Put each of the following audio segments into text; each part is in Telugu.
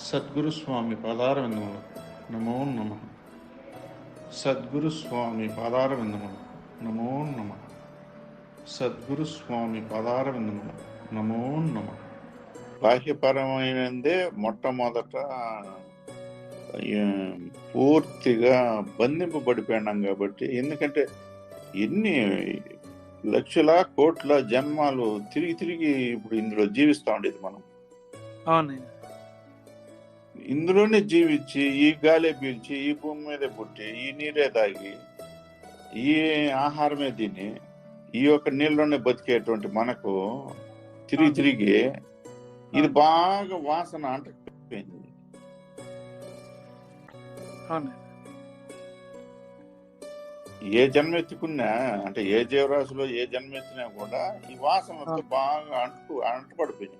సద్గురు స్వామి పాదారవిందములు. నమో నమ. సద్గురు స్వామి పాదారవిందములు. నమో నమ. సద్గురు స్వామి పాదారవిందములు. నమో నమ. బాహ్యపరమైనదే మొట్టమొదట పూర్తిగా బంధింపబడిపోయినాం కాబట్టి ఎందుకంటే ఎన్ని లక్షల కోట్ల జన్మాలు తిరిగి తిరిగి ఇప్పుడు ఇందులో జీవిస్తూ ఉండేది మనం. అవునయ్య ఇందులోనే జీవించి ఈ గాలే పీల్చి ఈ భూమి మీదే పుట్టి ఈ నీరే తాగి ఈ ఆహారమే తిని ఈ యొక్క నీళ్ళలోనే బతికేటువంటి మనకు తిరిగి తిరిగి ఇది బాగా వాసన అంటకపోయింది అవునయ్య ఏ జన్మ ఎత్తుకున్నా అంటే ఏ జీవరాశిలో ఏ జన్మ ఎత్తినా కూడా ఈ వాసనతో బాగా అంటు అంటుపడిపోయింది.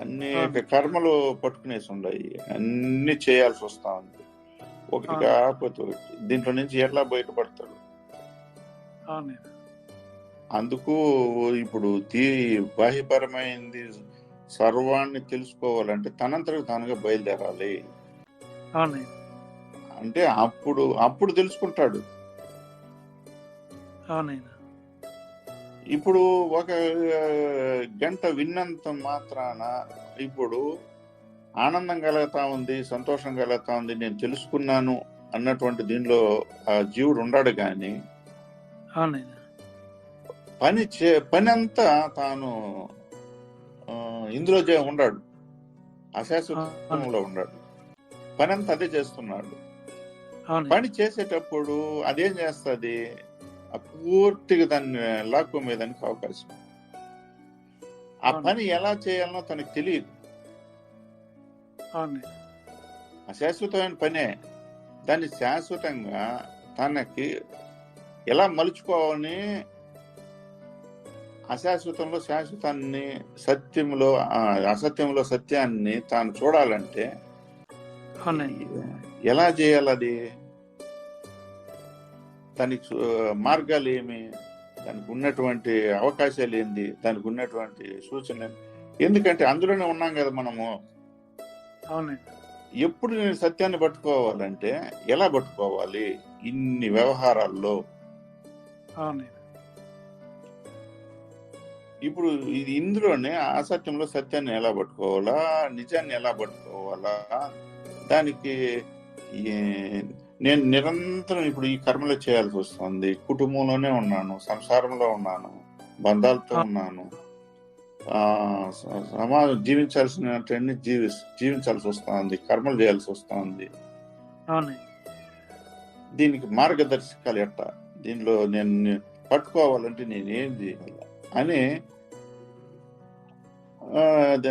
అనేక కర్మలు పట్టుకునేసి ఉన్నాయి అన్ని చేయాల్సి వస్తా ఉంది. ఒకటి. కాకపోతే ఒకటి. దీంట్లో నుంచి ఎట్లా బయటపడతాడు? అందుకు ఇప్పుడు తీ బాహ్యపరమైంది సర్వాన్ని తెలుసుకోవాలంటే తనంతరకు తానుగా బయలుదేరాలి. అంటే అప్పుడు అప్పుడు తెలుసుకుంటాడు. అవునయ్య ఇప్పుడు ఒక గంట విన్నంత మాత్రాన ఇప్పుడు ఆనందం కలుగుతా ఉంది సంతోషం కలుగుతా ఉంది నేను తెలుసుకున్నాను అన్నటువంటి దీనిలో ఆ జీవుడు ఉండడు కానీ పని చే పని అంతా తాను ఇందులో చే- ఉండడు. అశాశ్వతంలో ఉండడు. పని అంతా అదే చేస్తున్నాడు. పని చేసేటప్పుడు అదేం చేస్తుంది? పూర్తిగా దాన్ని లాక్కోమేదానికి అవకాశం. ఆ. పని ఎలా చేయాలనో తనకు తెలియదు. అశాశ్వతమైన పనే. దాన్ని శాశ్వతంగా తనకి ఎలా మలుచుకోవాలని అశాశ్వతంలో శాశ్వతాన్ని సత్యంలో అసత్యంలో సత్యాన్ని తాను చూడాలంటే ఎలా చేయాలి అది దానికి మార్గాలు ఏమి? దానికి ఉన్నటువంటి అవకాశాలు ఏంది? దానికి ఉన్నటువంటి సూచనలు? ఎందుకంటే అందులోనే ఉన్నాం కదా మనము. ఎప్పుడు నేను సత్యాన్ని పట్టుకోవాలంటే ఎలా పట్టుకోవాలి? ఇన్ని వ్యవహారాల్లో. ఇప్పుడు ఇది ఇందులోనే అసత్యంలో సత్యాన్ని ఎలా పట్టుకోవాలా? నిజాన్ని ఎలా పట్టుకోవాలా? దానికి నేను నిరంతరం ఇప్పుడు ఈ కర్మలు చేయాల్సి వస్తుంది. కుటుంబంలోనే ఉన్నాను సంసారంలో ఉన్నాను బంధాలతో ఉన్నాను. సమాజం జీవించాల్సినటువంటి జీవి జీవించాల్సి వస్తుంది కర్మలు చేయాల్సి వస్తుంది. దీనికి మార్గదర్శకాలు ఎట్ట? దీనిలో నేను పట్టుకోవాలంటే నేను ఏం చేయాలి? అని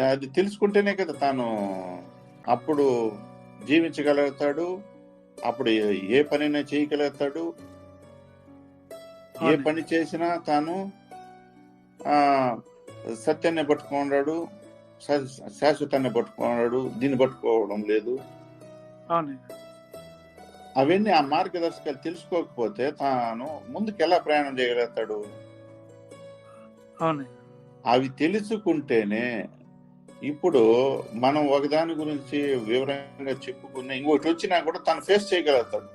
అది తెలుసుకుంటేనే కదా తాను అప్పుడు జీవించగలుగుతాడు అప్పుడు ఏ- పనైనా చేయగలుగుతాడు. ఏ. పని చేసినా తాను ఆ సత్యాన్ని పట్టుకున్నాడు శాశ్వతాన్ని పట్టుకున్నాడు దీన్ని పట్టుకోవడం లేదు. అవన్నీ ఆ మార్గదర్శకాలు తెలుసుకోకపోతే తాను ముందుకు ఎలా ప్రయాణం చేయగలుగుతాడు? అవి తెలుసుకుంటేనే ఇప్పుడు మనం ఒకదాని గురించి వివరంగా చెప్పుకున్న ఇంకోటి వచ్చినా కూడా తను ఫేస్ చేయగలుగుతాడు.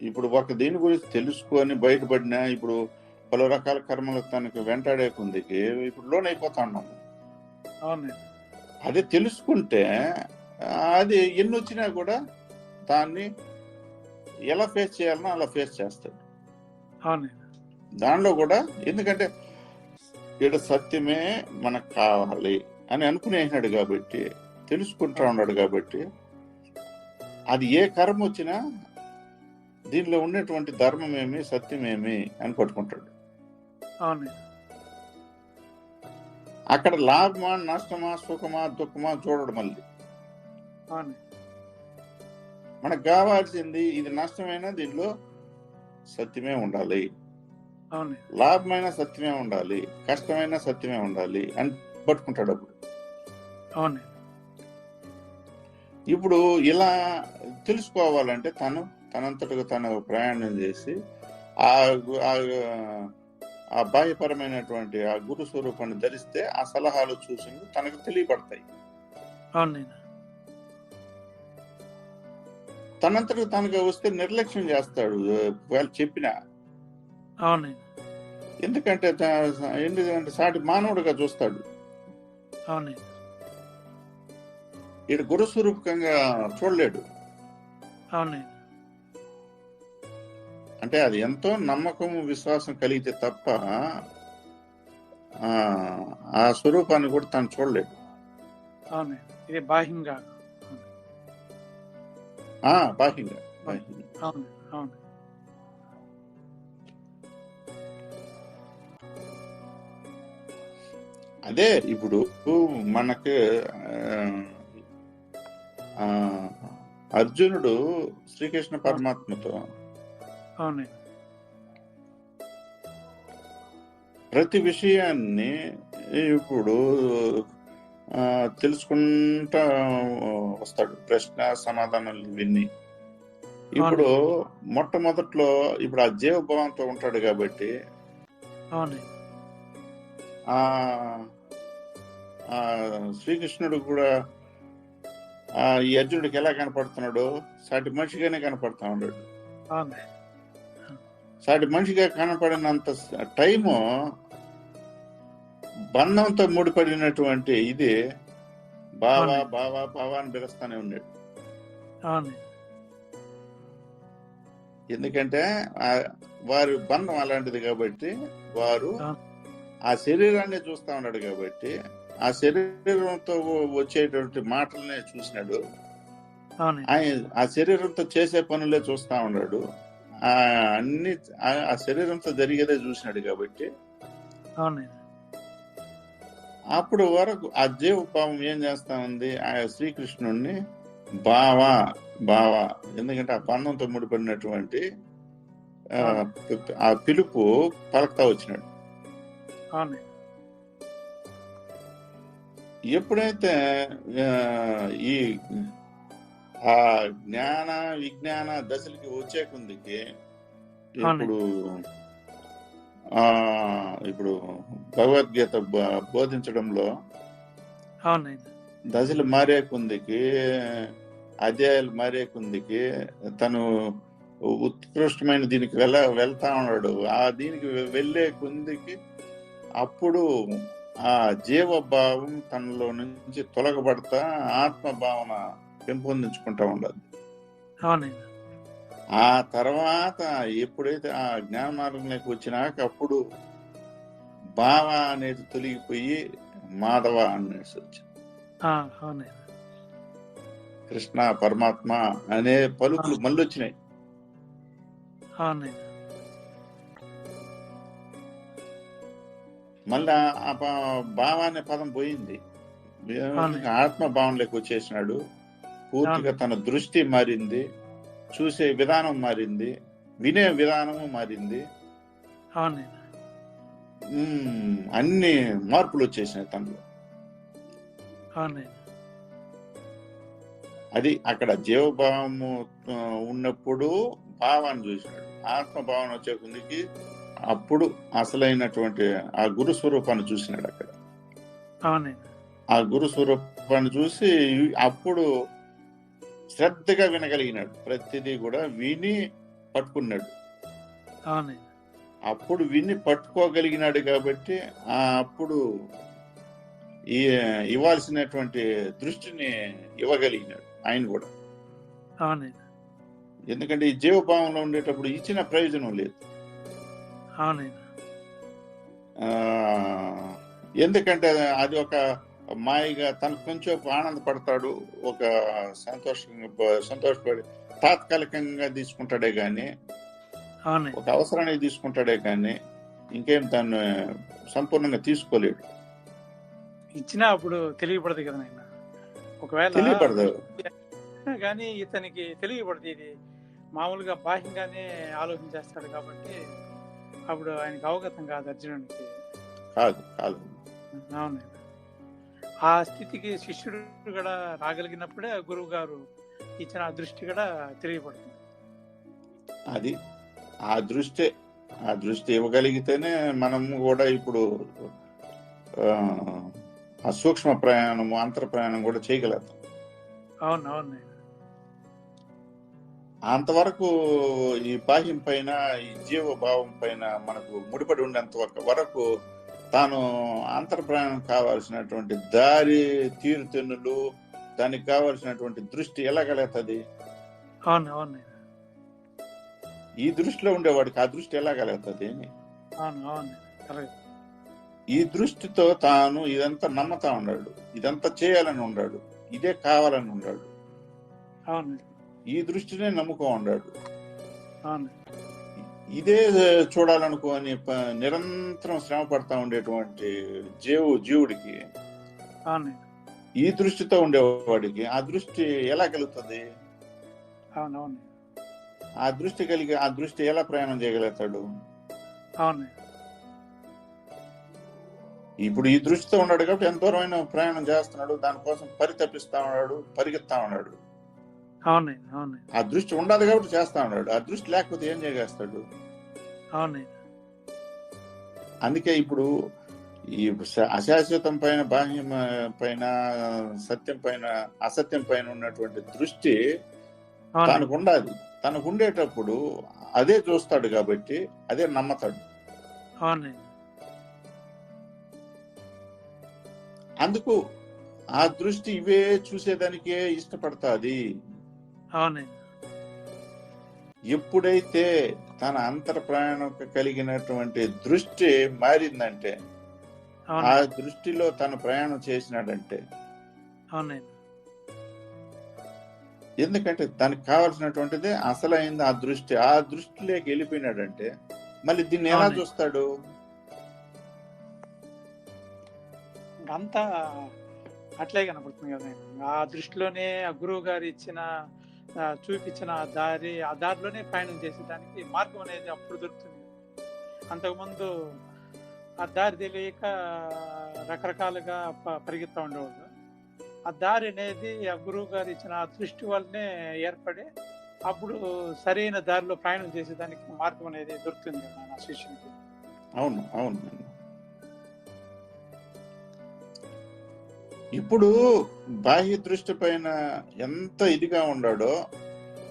ఇప్పుడు ఒక దీని గురించి తెలుసుకొని బయటపడినా ఇప్పుడు పలు రకాల కర్మలు తనకు వెంటాడే కొందికి ఇప్పుడు లోన్ అయిపోతా ఉన్నాము అవునయ్య అదే తెలుసుకుంటే అది ఎన్ని వచ్చినా కూడా దాన్ని ఎలా ఫేస్ చేయాలనో అలా ఫేస్ చేస్తాడు. అవునయ్య దానిలో కూడా ఎందుకంటే ఇక్కడ సత్యమే మనకు కావాలి అని అనుకునేసినాడు కాబట్టి తెలుసుకుంటా ఉన్నాడు కాబట్టి అది ఏ కర్మ వచ్చినా దీనిలో ఉన్నటువంటి ధర్మం ఏమి సత్యం ఏమి అని పట్టుకుంటాడు. అక్కడ లాభమా నష్టమా సుఖమా దుఃఖమా చూడడం మళ్ళీ. మనకు కావాల్సింది ఇది నష్టమైనా దీనిలో సత్యమే ఉండాలి. లాభమైన సత్యమే ఉండాలి కష్టమైన సత్యమే ఉండాలి అని పట్టుకుంటాడు అప్పుడు. అవునండి ఇప్పుడు ఇలా తెలుసుకోవాలంటే తను తనంతటగా తను ప్రయాణం చేసి ఆ ఆ- బాహ్యపరమైనటువంటి ఆ గురు స్వరూపాన్ని ధరిస్తే ఆ సలహాలు సూచనలు తనకు తెలియపడతాయి. అవునండి తనంతటకు తనకు వస్తే నిర్లక్ష్యం చేస్తాడు వాళ్ళు చెప్పిన అవునండి. ఎందుకంటే ఎందుకంటే సాటి మానవుడిగా చూస్తాడు. అవునండి. ఈడు గురు స్వరూపకంగా చూడలేడు. అవునండి. అంటే అది ఎంతో నమ్మకం విశ్వాసం కలిగితే తప్ప ఆ, స్వరూపాన్ని కూడా తను చూడలేడు. ఇది బాహ్యంగా. ఆ బాహ్యంగా బాహ్యంగా. అవును అవును అదే ఇప్పుడు మనకు ఆ, అర్జునుడు శ్రీకృష్ణ పరమాత్మతో ప్రతి విషయాన్ని ఇప్పుడు ఆ, తెలుసుకుంటా వస్తాడు. ప్రశ్న సమాధానాలు విన్ని ఇప్పుడు మొట్టమొదట్లో ఇప్పుడు ఆ జీవభావంతో ఉంటాడు కాబట్టి ఆ ఆ శ్రీకృష్ణుడు కూడా ఆ ఈ అర్జునుడికి ఎలా కనపడుతున్నాడు సాటి మనిషిగానే కనపడతా ఉన్నాడు సాటి మనిషిగా కనపడినంత టైము బంధంతో ముడిపడినటువంటి ఇది బావా. బావా బావా అని పిలుస్తానే ఉన్నాడు ఎందుకంటే వారి బంధం అలాంటిది కాబట్టి వారు. ఆ శరీరాన్ని చూస్తా ఉన్నాడు కాబట్టి ఆ శరీరంతో వచ్చేటువంటి మాటలనే చూసినాడు. ఆయన ఆ శరీరంతో చేసే పనులే చూస్తా ఉన్నాడు. ఆ అన్ని ఆ- శరీరంతో జరిగేదే చూసినాడు కాబట్టి అప్పుడు వరకు ఆ జీవపావం ఏం చేస్తా ఉంది? ఆ శ్రీకృష్ణుణ్ణి బావా బావా ఎందుకంటే ఆ బంధంతో ముడిపడినటువంటి ఆ, పిలుపు పలకతా వచ్చినాడు. ఎప్పుడైతే ఈ ఆ జ్ఞాన విజ్ఞాన దశలకి వచ్చే కొందికి ఇప్పుడు ఆ ఇప్పుడు భగవద్గీత బోధించడంలో దశలు మారే కొందికి అధ్యాయాలు మారే కొందికి తను ఉత్కృష్టమైన దీనికి వెళ్ళ వెళ్తా ఉన్నాడు. ఆ దీనికి వెళ్ళే కొందికి అప్పుడు ఆ జీవభావం తనలో నుంచి తొలగబడతా ఆత్మభావన పెంపొందించుకుంటా ఉండదు ఆ తర్వాత ఎప్పుడైతే ఆ జ్ఞాన మార్గంలోకి వచ్చినాక అప్పుడు భావ అనేది తొలగిపోయి మాధవ అనేసి వచ్చింది. కృష్ణ పరమాత్మ అనే పలుకులు మళ్ళీ వచ్చినాయి మళ్ళా ఆ భావ అనే పదం పోయింది. ఆత్మ భావంలోకి వచ్చేసినాడు. పూర్తిగా తన దృష్టి మారింది. చూసే విధానం మారింది. వినే విధానము మారింది. అన్ని మార్పులు వచ్చేసినాయి తనలో. అది అక్కడ జీవభావము ఉన్నప్పుడు భావాన్ని చూసినాడు. ఆత్మ భావన వచ్చే కొందికి అప్పుడు అసలైనటువంటి ఆ గురు స్వరూపాన్ని చూసినాడు అక్కడ. ఆ గురు స్వరూపాన్ని చూసి అప్పుడు శ్రద్ధగా వినగలిగినాడు. ప్రతిదీ కూడా విని పట్టుకున్నాడు. అప్పుడు విని పట్టుకోగలిగినాడు కాబట్టి ఆ అప్పుడు ఈ ఇవ్వాల్సినటువంటి దృష్టిని ఇవ్వగలిగినాడు ఆయన కూడా. ఎందుకంటే ఈ జీవభావంలో ఉండేటప్పుడు ఇచ్చిన ప్రయోజనం లేదు. ఎందుకంటే అది ఒక మాయగా తను కొంచెం ఆనందపడతాడు ఒక సంతోషంగా సంతోషపడి తాత్కాలికంగా తీసుకుంటాడే గాని అవునండి. ఒక అవసరానికి తీసుకుంటాడే కానీ ఇంకేం తను సంపూర్ణంగా తీసుకోలేడు. ఇచ్చినా అప్పుడు తెలియపడదు కదా నాయన. ఒకవేళ తెలియపడదు కానీ ఇతనికి తెలియపడదు ఇది మామూలుగా బాహ్యంగానే ఆలోచన చేస్తాడు కాబట్టి అప్పుడు ఆయనకి అవగతం కాదు అర్జునుడికి కాదు కాదు. అవును. ఆ స్థితికి శిష్యుడు కూడా రాగలిగినప్పుడే గురువు గారు ఇచ్చిన ఆ దృష్టి కూడా తెలియపడుతుంది. అది ఆ దృష్టి ఆ దృష్టి ఇవ్వగలిగితేనే మనం కూడా ఇప్పుడు ఆ, సూక్ష్మ ప్రయాణము అంతర ప్రయాణం కూడా చేయగలుగుతాం. అవును అవును. అంతవరకు ఈ బాహ్యం పైన ఈ జీవభావం పైన మనకు ముడిపడి ఉండేంత వరకు- తాను అంతర ప్రయాణం కావాల్సినటువంటి దారి తీరుతెన్నులు దానికి కావాల్సినటువంటి దృష్టి ఎలా కలుగుతుంది. ఈ దృష్టిలో ఉండేవాడికి ఆ దృష్టి ఎలా కలుగుతుంది ఈ దృష్టితో తాను ఇదంతా నమ్మతా ఉన్నాడు. ఇదంతా చేయాలని ఉన్నాడు. ఇదే కావాలని ఉన్నాడు. అవును. ఈ దృష్టినే నమ్ముకో ఉన్నాడు ఇదే చూడాలనుకోని నిరంతరం శ్రమ పడతా ఉండేటువంటి జీవు జీవుడికి. ఈ దృష్టితో ఉండేవాడికి ఆ దృష్టి ఎలా కలుగుతుంది. ఆ దృష్టి కలిగి ఆ దృష్టి ఎలా ప్రయాణం చేయగలుగుతాడు. ఇప్పుడు ఈ దృష్టితో ఉన్నాడు కాబట్టి ఎంత దూరమైన ప్రయాణం చేస్తున్నాడు దానికోసం పరితపిస్తా ఉన్నాడు పరిగెత్తా ఉన్నాడు ఆ దృష్టి ఉండదు కాబట్టి చేస్తా ఉన్నాడు ఆ దృష్టి లేకపోతే ఏం చేయగేస్తాడు. అందుకే ఇప్పుడు ఈ అశాశ్వతం పైన బాహ్యం పైన సత్యం పైన అసత్యం పైన ఉన్నటువంటి దృష్టి. తనకు ఉండాలి తనకు ఉండేటప్పుడు అదే చూస్తాడు కాబట్టి అదే నమ్మతాడు. అందుకు ఆ దృష్టి ఇవే చూసేదానికే ఇష్టపడతాది ఎప్పుడైతే తన అంతర ప్రయాణం కలిగినటువంటి దృష్టి మారిందంటే ఆ. దృష్టిలో తన ప్రయాణం చేసినాడంటే అవును నాయన. ఎందుకంటే దానికి కావాల్సినటువంటిది అసలైంది ఆ దృష్టి ఆ దృష్టిలోకి వెళ్ళిపోయినాడంటే మళ్ళీ దీన్ని ఎలా. చూస్తాడు అంతా అట్లే కనపడుతుంది కదా. ఆ దృష్టిలోనే ఆ గురువు గారు ఇచ్చిన చూపించిన ఆ దారి ఆ దారిలోనే ప్రయాణం చేసేదానికి మార్గం అనేది అప్పుడు దొరుకుతుంది. అంతకుముందు ఆ దారి తెలియక రకరకాలుగా ప- పరిగెత్తా ఉండేవాళ్ళు. ఆ దారి అనేది ఆ గురువు గారు ఇచ్చిన ఆ దృష్టి వల్లనే ఏర్పడి అప్పుడు సరైన దారిలో ప్రయాణం చేసేదానికి మార్గం అనేది దొరుకుతుంది నా శిష్యునికి అవును అవును. ఇప్పుడు బాహ్య దృష్టి పైన ఎంత ఇదిగా ఉన్నాడో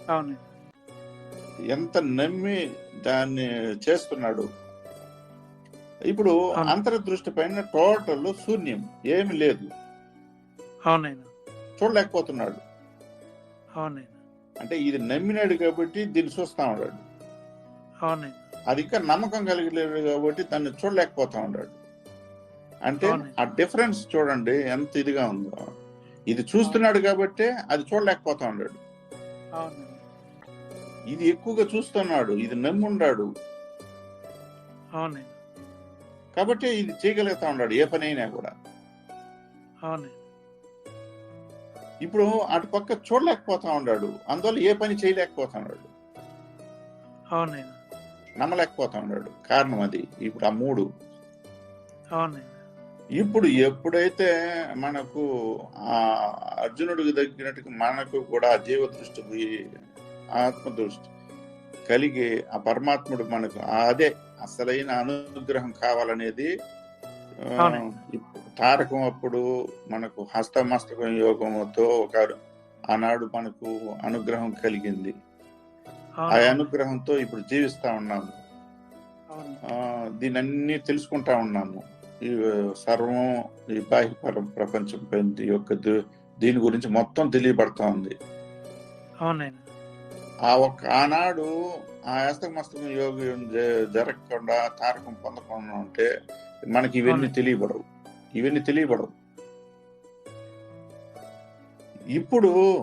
అవును. ఎంత నమ్మి దాన్ని చేస్తున్నాడు. ఇప్పుడు. అంతర్దృష్టి పైన టోటల్ శూన్యం ఏమి లేదు. అవునైనా. చూడలేకపోతున్నాడు. అవునైనా. అంటే ఇది నమ్మినాడు కాబట్టి దీన్ని చూస్తా ఉన్నాడు. అవునైనా. అది ఇంకా నమ్మకం కలిగలేదు కాబట్టి దాన్ని చూడలేకపోతా ఉన్నాడు. అంటే. ఆ డిఫరెన్స్ చూడండి ఎంత ఇదిగా ఉందో. ఇది చూస్తున్నాడు కాబట్టి అది చూడలేకపోతా ఉన్నాడు. ఇది ఎక్కువగా చూస్తున్నాడు ఇది నమ్ముండాడు. కాబట్టి ఇది చేయగలుగుతా ఉన్నాడు ఏ పని అయినా కూడా. ఇప్పుడు అటు పక్క చూడలేకపోతా ఉన్నాడు అందువల్ల ఏ పని చేయలేకపోతా ఉన్నాడు. నమ్మలేకపోతా ఉన్నాడు. కారణం అది. ఇప్పుడు ఆ మూడు. అవునైనా ఇప్పుడు ఎప్పుడైతే మనకు ఆ అర్జునుడికి తగ్గినట్టుగా మనకు కూడా ఆ జీవ దృష్టి పోయి ఆత్మ దృష్టి కలిగి ఆ పరమాత్ముడు మనకు అదే అసలైన అనుగ్రహం కావాలనేది తారకం అప్పుడు మనకు హస్తమస్తకం యోగంతో ఒక ఆనాడు మనకు అనుగ్రహం కలిగింది. ఆ అనుగ్రహంతో ఇప్పుడు జీవిస్తా ఉన్నాము. ఆ, దీనన్నీ తెలుసుకుంటా ఉన్నాము. ఈ సర్వం ఈ బాహ్య పర- ప్రపంచం పైన ఈ యొక్క దీని గురించి మొత్తం తెలియబడతా ఉంది. ఆ ఒక్క ఆనాడు ఆ హస్తక మస్తకం యోగం జరగకుండా తారకం పొందకుండా ఉంటే మనకి ఇవన్నీ. తెలియబడవు. ఇవన్నీ తెలియబడవు. ఇప్పుడు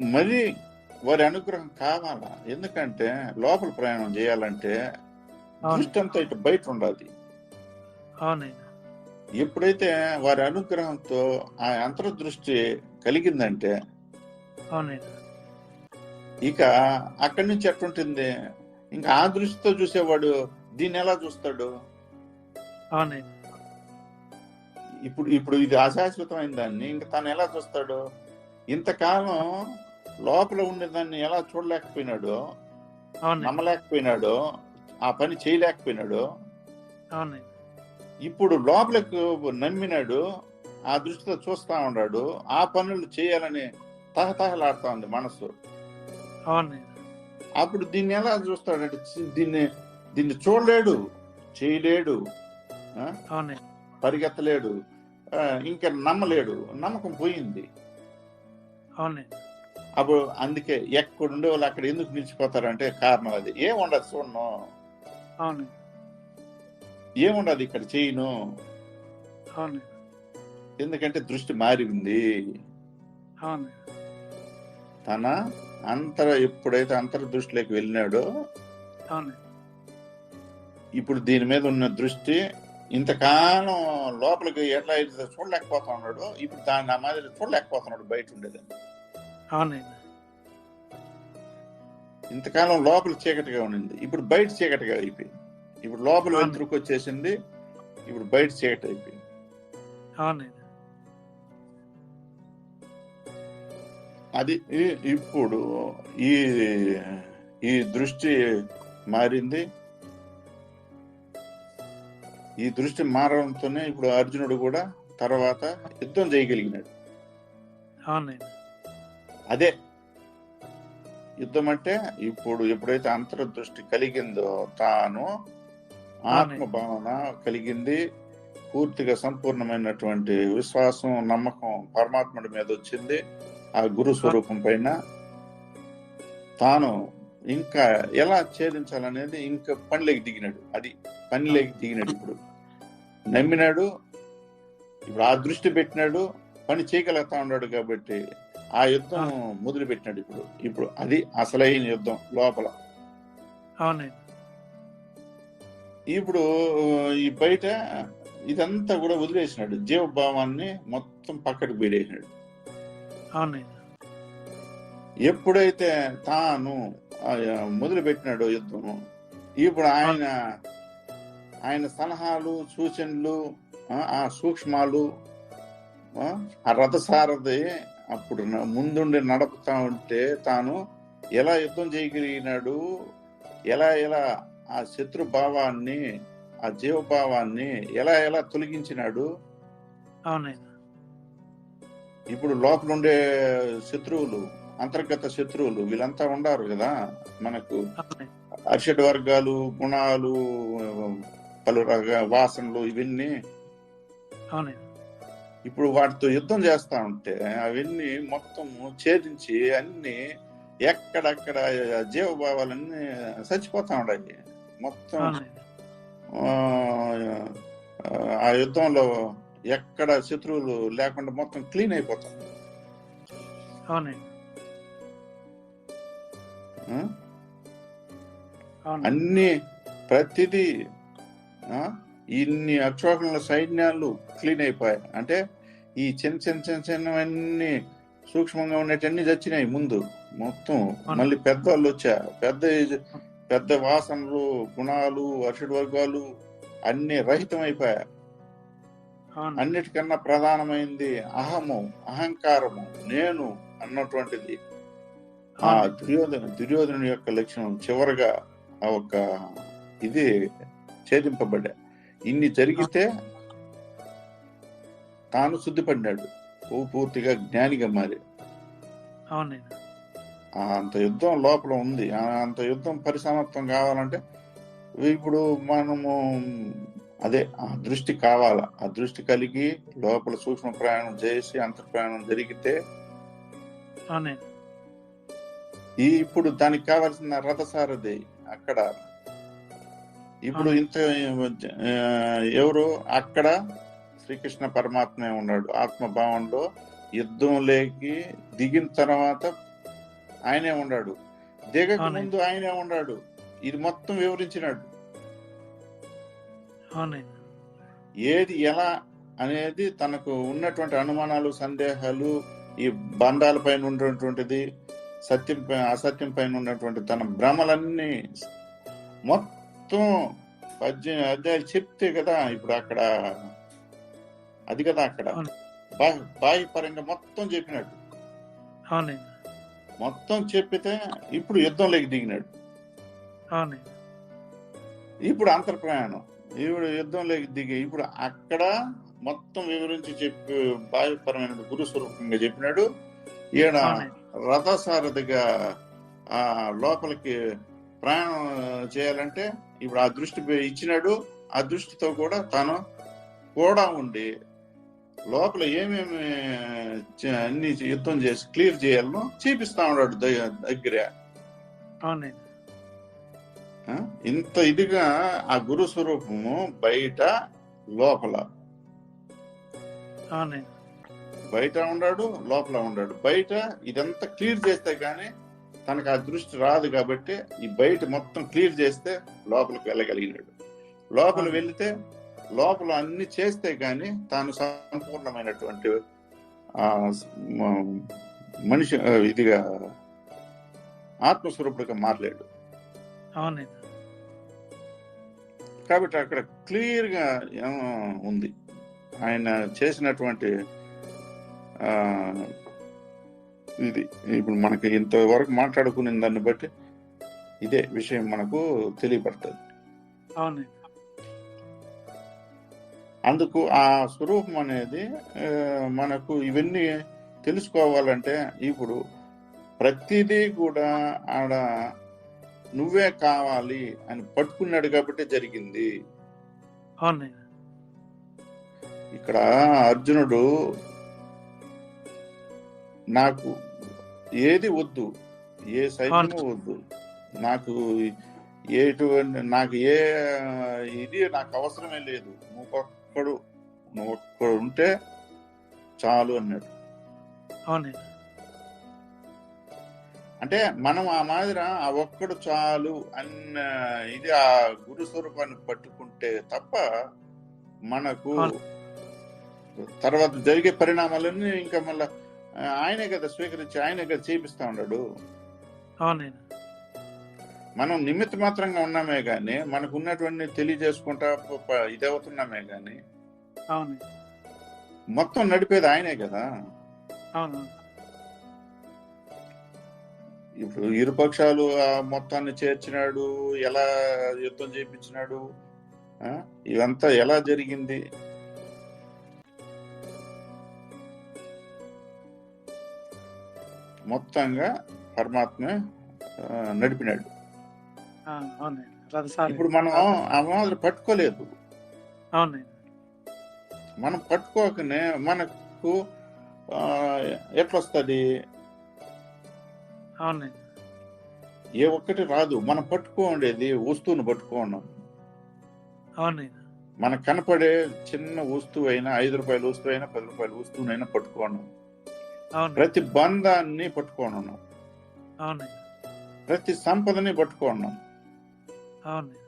మరి వారి అనుగ్రహం కావాలా? ఎందుకంటే లోపల ప్రయాణం చేయాలంటే దృష్టి అంతా ఇటు బయట ఉండాలి. అవునైనా ఎప్పుడైతే వారి అనుగ్రహంతో ఆ అంతర్దృష్టి కలిగిందంటే ఇక అక్కడి నుంచి ఎట్టుంటుంది? ఇంకా ఆ దృష్టితో చూసేవాడు దీన్ని ఎలా చూస్తాడు? ఇప్పుడు ఇప్పుడు ఇది అశాశ్వతమైన దాన్ని ఇంకా తను ఎలా చూస్తాడు? ఇంతకాలం లోపల ఉండేదాన్ని ఎలా చూడలేకపోయినాడు నమ్మలేకపోయినాడు ఆ పని చేయలేకపోయినాడు ఇప్పుడు లోపలకు నమ్మినాడు ఆ దృష్టితో చూస్తా ఉన్నాడు ఆ పనులు చేయాలని తహతహలాడుతా ఉంది మనసు. అప్పుడు దీన్ని ఎలా చూస్తాడంటే దీన్ని దీన్ని చూడలేడు చేయలేడు పరిగెత్తలేడు ఇంకా నమ్మలేడు నమ్మకం పోయింది. అప్పుడు అందుకే ఎక్కడ ఉండే వాళ్ళు అక్కడ ఎందుకు నిలిచిపోతారంటే కారణం అది. ఏముండదు చూడను. అవునైనా ఏముండదు ఇక్కడ చేయను. ఎందుకంటే దృష్టి మారింది తన అంతర ఎప్పుడైతే అంతర్దృష్టిలోకి వెళ్ళినాడో అవునైనా ఇప్పుడు దీని మీద ఉన్న దృష్టి ఇంతకాలం లోపలికి ఎట్లా అయితే చూడలేకపోతా ఉన్నాడు ఇప్పుడు దాన్ని ఆ మాదిరి చూడలేకపోతున్నాడు బయట ఉండేది ఇంతకాలం లోపల చీకటిగా ఉండింది. ఇప్పుడు బయట చీకటిగా అయిపోయింది. ఇప్పుడు లోపల. వెలుతురుకు వచ్చేసింది? ఇప్పుడు బయట చీకటి అయిపోయింది. అది ఇప్పుడు ఈ ఈ దృష్టి మారింది. ఈ దృష్టి మారడంతోనే ఇప్పుడు అర్జునుడు కూడా తర్వాత యుద్ధం చేయగలిగినాడు. అదే. యుద్ధం అంటే ఇప్పుడు ఎప్పుడైతే అంతర్దృష్టి కలిగిందో తాను ఆత్మ భావన కలిగింది. పూర్తిగా సంపూర్ణమైనటువంటి విశ్వాసం నమ్మకం పరమాత్ముడి మీద వచ్చింది. ఆ గురు స్వరూపం పైన తాను ఇంకా ఎలా ఛేదించాలనేది ఇంకా పనిలోకి దిగినాడు. అది పనిలోకి దిగినాడు ఇప్పుడు. నమ్మినాడు ఇప్పుడు ఆ దృష్టి పెట్టినాడు పని చేయగలుగుతా ఉన్నాడు కాబట్టి ఆ యుద్ధం మొదలు పెట్టినాడు ఇప్పుడు. ఇప్పుడు అది అసలైన యుద్ధం లోపల. అవునైనా ఇప్పుడు ఈ బయట ఇదంతా కూడా వదిలేసినాడు. జీవభావాన్ని మొత్తం పక్కకు పీడేసినాడు. ఎప్పుడైతే తాను ఆ, మొదలు పెట్టినాడో యుద్ధం ఇప్పుడు ఆయన ఆయన సలహాలు సూచనలు ఆ, సూక్ష్మాలు ఆ, రథసారథి అప్పుడు ముందుండి నడుపుతా ఉంటే తాను ఎలా యుద్ధం చేయగలిగినాడు ఎలా ఎలా ఆ శత్రు భావాన్ని ఆ జీవభావాన్ని ఎలా ఎలా తొలగించినాడు? అవునైనా. ఇప్పుడు లోపల ఉండే శత్రువులు అంతర్గత శత్రువులు వీళ్ళంతా ఉండారు కదా మనకు. అర్షడ్ వర్గాలు గుణాలు పలు రక వాసనలు ఇవన్నీ. ఇప్పుడు వాటితో యుద్ధం చేస్తా ఉంటే అవన్నీ మొత్తం ఛేదించి అన్ని ఎక్కడక్కడ జీవభావాలన్నీ చచ్చిపోతా ఉన్నాయి మొత్తం ఆ, యుద్ధంలో ఎక్కడ శత్రువులు లేకుండా మొత్తం క్లీన్ అయిపోతాం. అవునైనా ఆ? అవును అన్ని ప్రతిదీ ఇన్ని అక్షోకముల సైన్యాలు క్లీన్ అయిపోయాయి. అంటే ఈ చిన్న చిన్న చిన్న చిన్నవన్నీ సూక్ష్మంగా ఉండేటన్ని చచ్చినాయి ముందు. మొత్తం మళ్ళీ పెద్ద వాళ్ళు వచ్చా పెద్ద పెద్ద వాసనలు గుణాలు అర్షడ్ వర్గాలు అన్ని రహితం అయిపోయా అవును. అన్నిటికన్నా ప్రధానమైంది అహము అహంకారము నేను అన్నటువంటిది. ఆ దుర్యోధన దుర్యోధను యొక్క లక్ష్యం చివరగా ఆ ఒక ఇది ఛేదింపబడ్డా ఇన్ని జరిగితే తాను శుద్ధిపడినాడు ఓ పూర్తిగా జ్ఞానిగా మారి. అవునైనా ఆ అంత యుద్ధం లోపల ఉంది. అంత యుద్ధం పరిసమాప్తం కావాలంటే ఇప్పుడు మనము అదే ఆ దృష్టి కావాల. ఆ దృష్టి కలిగి లోపల సూక్ష్మ ప్రయాణం చేసి అంతర్ ప్రయాణం జరిగితే ఈ ఇప్పుడు దానికి కావాల్సిన రథసారథి అక్కడ. ఇప్పుడు ఇంత ఎవరు? అక్కడ శ్రీకృష్ణ పరమాత్మే ఉన్నాడు. ఆత్మభావంలో యుద్ధంలోకి దిగిన తర్వాత ఆయనే ఉన్నాడు దిగక. ముందు ఆయనే ఉన్నాడు ఇది మొత్తం వివరించినాడు. ఏది ఎలా అనేది తనకు ఉన్నటువంటి అనుమానాలు సందేహాలు ఈ బంధాల పైన ఉన్నటువంటిది సత్యం అసత్యం పైన ఉన్నటువంటి తన భ్రమలన్నీ మొత్తం పద్దెనిమిది అధ్యాయులు చెప్తే కదా ఇప్పుడు అక్కడ అది కదా అక్కడ. అవును. బా- బాహ్యపరంగా మొత్తం చెప్పినాడు. అవునండి మొత్తం చెప్పితే ఇప్పుడు యుద్ధంలోకి దిగినాడు. ఇప్పుడు అంతర్ ప్రయాణం ఇప్పుడు యుద్ధంలోకి దిగి ఇప్పుడు అక్కడ మొత్తం వివరించి చెప్పి బాహ్యపరమైన గురు స్వరూపంగా చెప్పినాడు. ఈయన రథసారథిగా ఆ లోపలికి ప్రయాణం చేయాలంటే ఇప్పుడు ఆ దృష్టి ఇచ్చినాడు. ఆ దృష్టితో కూడా తను కూడా ఉండి లోపల ఏమేమి అన్ని యుద్ధం చేసి క్లియర్ చేయాలనో చూపిస్తా ఉన్నాడు దగ్గర? ఇంత ఇదిగా ఆ గురు స్వరూపము బయట లోపల. బయట ఉన్నాడు లోపల ఉన్నాడు బయట ఇదంతా క్లియర్ చేస్తే గానీ తనకు ఆ దృష్టి రాదు కాబట్టి ఈ బయట మొత్తం క్లియర్ చేస్తే లోపలికి వెళ్ళగలిగినాడు. లోపల. వెళితే లోపల అన్ని చేస్తే గానీ తాను సంపూర్ణమైనటువంటి మనిషి ఇదిగా ఆత్మస్వరూపుడిగా మారలేడు. కాబట్టి అక్కడ క్లియర్గా ఏమో ఉంది. ఆయన చేసినటువంటి ఇది. ఇప్పుడు మనకి ఇంతవరకు మాట్లాడుకునే దాన్ని బట్టి ఇదే విషయం మనకు తెలియపడుతుంది. అవునండి. అందుకు ఆ స్వరూపం అనేది మనకు ఇవన్నీ తెలుసుకోవాలంటే ఇప్పుడు ప్రతిదీ కూడా ఆడ నువ్వే కావాలి అని పట్టుకున్నాడు కాబట్టి జరిగింది. ఇక్కడ అర్జునుడు నాకు ఏది వద్దు ఏ సైన్యము వద్దు నాకు ఎటువంటి నాకు ఏ ఇది నాకు అవసరమే లేదు. నువ్వు ఒక్కడు నువ్వు ఒక్కడు ఉంటే చాలు అన్నాడు. అవునండి. అంటే మనం ఆ మాదిర ఆ ఒక్కడు చాలు అన్న ఇది ఆ గురు స్వరూపాన్ని పట్టుకుంటే తప్ప మనకు. తర్వాత జరిగే పరిణామాలన్నీ ఇంకా మళ్ళా ఆయనే కదా స్వీకరించి ఆయనే కదా చేపిస్తా ఉన్నాడు. అవునండి. మనం నిమిత్త మాత్రంగా ఉన్నామే గాని మనకు ఉన్నటువంటి తెలియజేసుకుంటా ప- ఇదవుతున్నామే గాని అవునండి మొత్తం నడిపేది ఆయనే కదా? అవును. ఇప్పుడు ఇరు పక్షాలు ఆ మొత్తాన్ని చేర్చినాడు ఎలా యుద్ధం చేయించినాడు ఆ? ఇదంతా ఎలా జరిగింది? మొత్తంగా పరమాత్మే నడిపినాడు. అవునండి. ఇప్పుడు మనం ఆ మాదిరి పట్టుకోలేదు. అవునండి. మనం పట్టుకోకనే మనకు ఎట్లొస్తుంది? అవునండి. ఏ ఒక్కటి రాదు. మనం పట్టుకోండేది వస్తువును పట్టుకోన్నాం అవునండి. మనకు కనపడే చిన్న వస్తువు అయినా ఐదు రూపాయల వస్తువు అయినా పది రూపాయల వస్తువునైనా పట్టుకోను అవును ప్రతి బంధాన్ని పట్టుకోను ప్రతి సంపదని పట్టుకోను అవునండి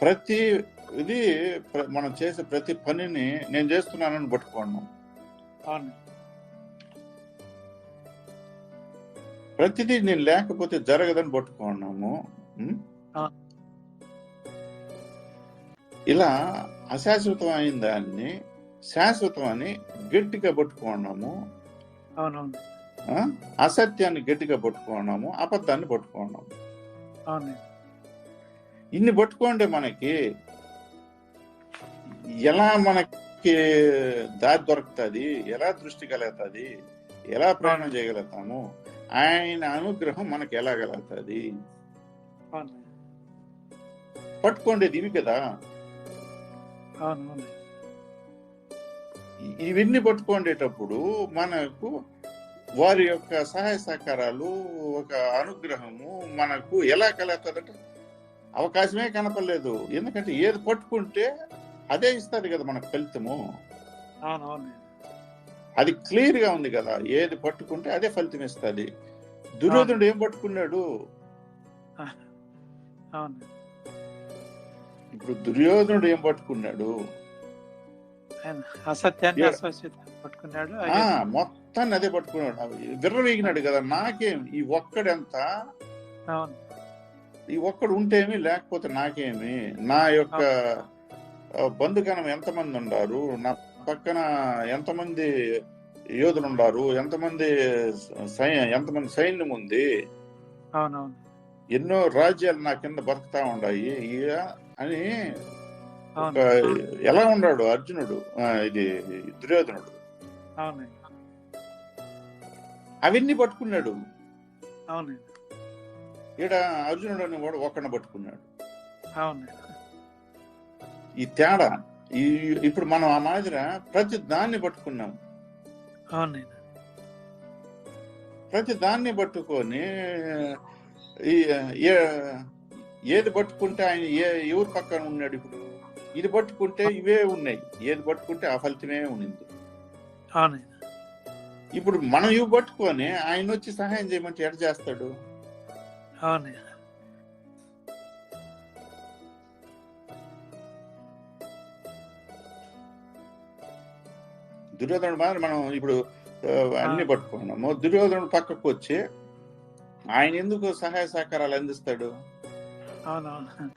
ప్రతి ఇది మనం చేసే ప్రతి పనిని నేను చేస్తున్నానని పట్టుకోను అవునండి ప్రతిదీ నేను లేకపోతే జరగదని పట్టుకున్నాము. ఇలా అశాశ్వతమైన దాన్ని శాశ్వతం అని గట్టిగా పట్టుకున్నాము అవునవును? అసత్యాన్ని గట్టిగా పట్టుకున్నాము అబద్ధాన్ని పట్టుకున్నాము. ఇన్ని పట్టుకోండి మనకి ఎలా మనకి దారి దొరుకుతుంది ఎలా దృష్టి కలుగుతుంది ఎలా ప్రయాణం చేయగలుగుతాము ఆయన అనుగ్రహం మనకి ఎలా కలుగుతుంది? పట్టుకోండేది ఇవి కదా. ఇవన్నీ పట్టుకోండేటప్పుడు మనకు వారి యొక్క సహాయ సహకారాలు ఒక అనుగ్రహము మనకు ఎలా కలుగుతుందంటే అవకాశమే కనపడలేదు. ఎందుకంటే ఏది పట్టుకుంటే అదే ఇస్తుంది కదా మనకు ఫలితము. అది క్లియర్గా ఉంది కదా. ఏది పట్టుకుంటే అదే ఫలితం ఇస్తుంది. దుర్యోధనుడు ఏం పట్టుకున్నాడు? ఇప్పుడు దుర్యోధనుడు ఏం పట్టుకున్నాడు? అసత్యాన్ని పట్టుకున్నాడు. మొత్తాన్ని అదే పట్టుకున్నాడు. విర్రవీగినాడు కదా నాకేం? ఈ ఒక్కడెంత? ఈ ఒక్కడు ఉంటేమి లేకపోతే నాకేమి? నా యొక్క బంధుగణం ఎంతమంది ఉండారు? నా పక్కన ఎంతమంది యోధులు ఉండారు? ఎంతమంది సై ఎంతమంది సైన్యం ఉంది? ఎన్నో రాజ్యాలు నా కింద బతుకుతా ఉన్నాయి అని ఎలా ఉన్నాడు అర్జునుడు? ఇది దుర్యోధనుడు. అవును అవన్నీ పట్టుకున్నాడు. ఈడ అర్జునుడు అని వాడు ఒక్కడిని పట్టుకున్నాడు. ఈ తేడా ఈ ఇప్పుడు మనం ఆ మాదిర ప్రతి దాన్ని పట్టుకున్నాం. ప్రతి దాన్ని పట్టుకొని ఏది పట్టుకుంటే ఆయన ఏ ఎవరు పక్కన ఉన్నాడు ఇప్పుడు? ఇది పట్టుకుంటే ఇవే ఉన్నాయి. ఏది పట్టుకుంటే ఆ ఫలితమే ఉన్నింది. ఇప్పుడు మనం ఇవి పట్టుకొని ఆయన వచ్చి సహాయం చేయమంటే ఎడ చేస్తాడు? దుర్యోధనుడు మాత్రం మనం ఇప్పుడు అన్ని పట్టుకున్నాము. దుర్యోధనుడు పక్కకు వచ్చి ఆయన ఎందుకు సహాయ సహకారాలు అందిస్తాడు? అవునవును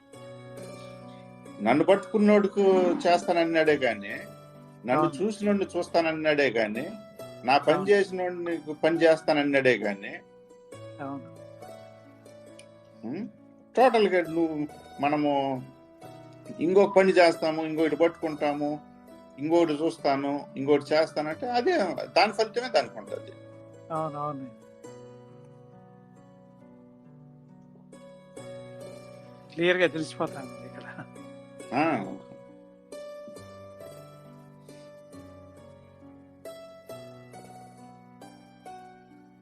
నన్ను పట్టుకున్నోడుకు చేస్తానన్నాడే గాని నన్ను. చూసినోడిని చూస్తానన్నాడే గాని నా పని. చేసినోడిని పని చేస్తానన్నాడే గాని అవును టోటల్గా నువ్వు మనము ఇంకొక పని చేస్తాము ఇంకొకటి పట్టుకుంటాము ఇంకొకటి చూస్తాను ఇంకొకటి చేస్తానంటే అదే దాని ఫలితమే దానికి ఉంటుంది క్లియర్గా తెలిసిపోతాను ఆ.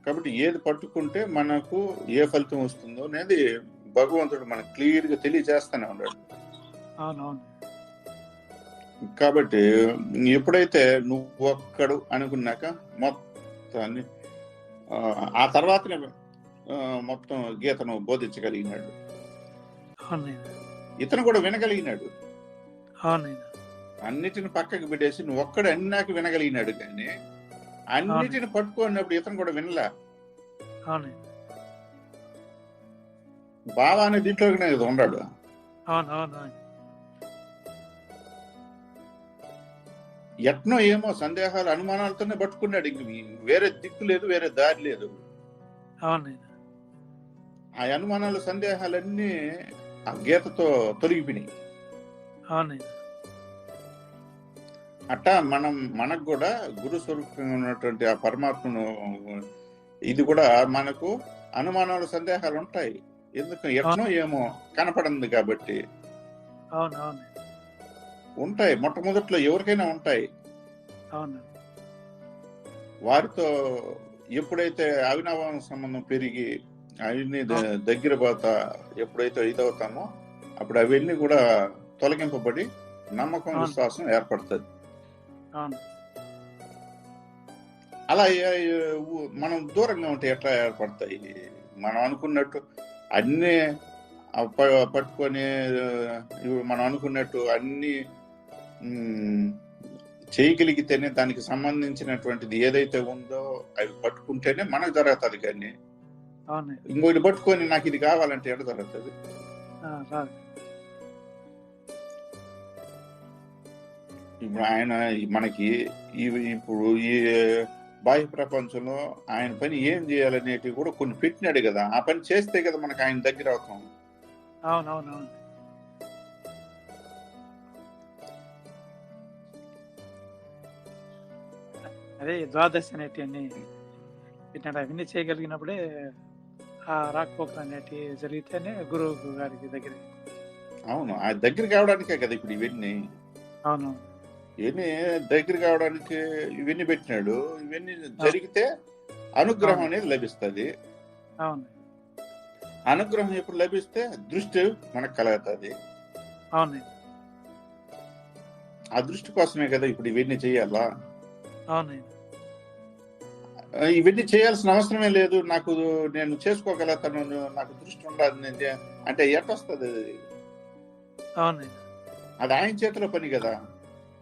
కాబట్టి ఏది పట్టుకుంటే మనకు ఏ ఫలితం వస్తుందో అనేది భగవంతుడు మనకు క్లియర్గా తెలియజేస్తానే ఉన్నాడు. కాబట్టి ఎప్పుడైతే నువ్వు ఒక్కడు అనుకున్నాక మొత్తాన్ని ఆ, తర్వాతనే మొత్తం గీతను బోధించగలిగినాడు. ఇతను కూడా వినగలిగినాడు. అన్నిటిని పక్కకి పెట్టేసి నువ్వు ఒక్కడు అన్నాక వినగలిగినాడు కానీ అన్నిటిని పట్టుకున్నప్పుడు ఇతను కూడా వినలే. బావా అనే ఉన్నాడు. అవును అవును ఎట్నో ఏమో సందేహాలు అనుమానాలతోనే పట్టుకున్నాడు. ఇంక వేరే దిక్కు లేదు వేరే దారి లేదు. ఆ అనుమానాలు సందేహాలన్నీ ఆ గీతతో తొలగిపోయినాయి. అట్టా మనం మనకు కూడా గురు స్వరూపంగా ఉన్నటువంటి ఆ పరమాత్మను ఇది కూడా మనకు అనుమానాలు సందేహాలు ఉంటాయి. ఎందుకు? ఎట్నో ఏమో కనపడింది కాబట్టి. ఉంటాయి. మొట్టమొదట్లో ఎవరికైనా ఉంటాయి. వారితో ఎప్పుడైతే అవినాభావ సంబంధం పెరిగి అవన్నీ దగ్గర పోతా ఎప్పుడైతే ఇదవుతామో అప్పుడు అవన్నీ కూడా తొలగింపబడి నమ్మకం. విశ్వాసం ఏర్పడుతుంది. అలా మనం దూరంగా ఉంటే ఎట్లా ఏర్పడతాయి? మనం అనుకున్నట్టు అన్నీ పట్టుకొని మనం అనుకున్నట్టు అన్ని చేయగలిగితేనే దానికి సంబంధించినటువంటిది ఏదైతే ఉందో అవి పట్టుకుంటేనే మనకు జరుగుతుంది కానీ ఇంకోటి పట్టుకొని నాకు ఇది కావాలంటే ఆ, రాదు. ఇప్పుడు ఆయన మనకి ఇప్పుడు ఈ బాహ్య ప్రపంచంలో ఆయన పని ఏం చేయాలనేటివి కూడా కొన్ని పెట్టినాడు కదా. ఆ పని చేస్తే కదా మనకు ఆయన దగ్గర అవుతాం. అవును అవును అవును అదే ద్వాదశి అనేటివన్నీ పెట్టినాడు. అవన్నీ చేయగలిగినప్పుడే ఆ రాకపోకలు అనేటివి జరిగితేనే గురువు గారికి దగ్గర అవును ఆ దగ్గర కావడానికే కదా ఇప్పుడు ఇవన్నీ. అవును. ఇవన్నీ దగ్గర కావడానికి ఇవన్నీ పెట్టినాడు. ఇవన్నీ జరిగితే అనుగ్రహం. అనేది లభిస్తుంది. అవును. అనుగ్రహం ఎప్పుడు లభిస్తే దృష్టి మనకు కలుగుతుంది. అవును. ఆ దృష్టి కోసమే కదా ఇప్పుడు ఇవన్నీ చేయాలా? అవును. ఆ, ఇవన్నీ చేయాల్సిన అవసరమే లేదు. నాకు నేను చేసుకోగలుగుతాను. నాకు దృష్టి ఉండదు నేను అంటే అది? అవును అది ఆయన చేతిలో పని కదా.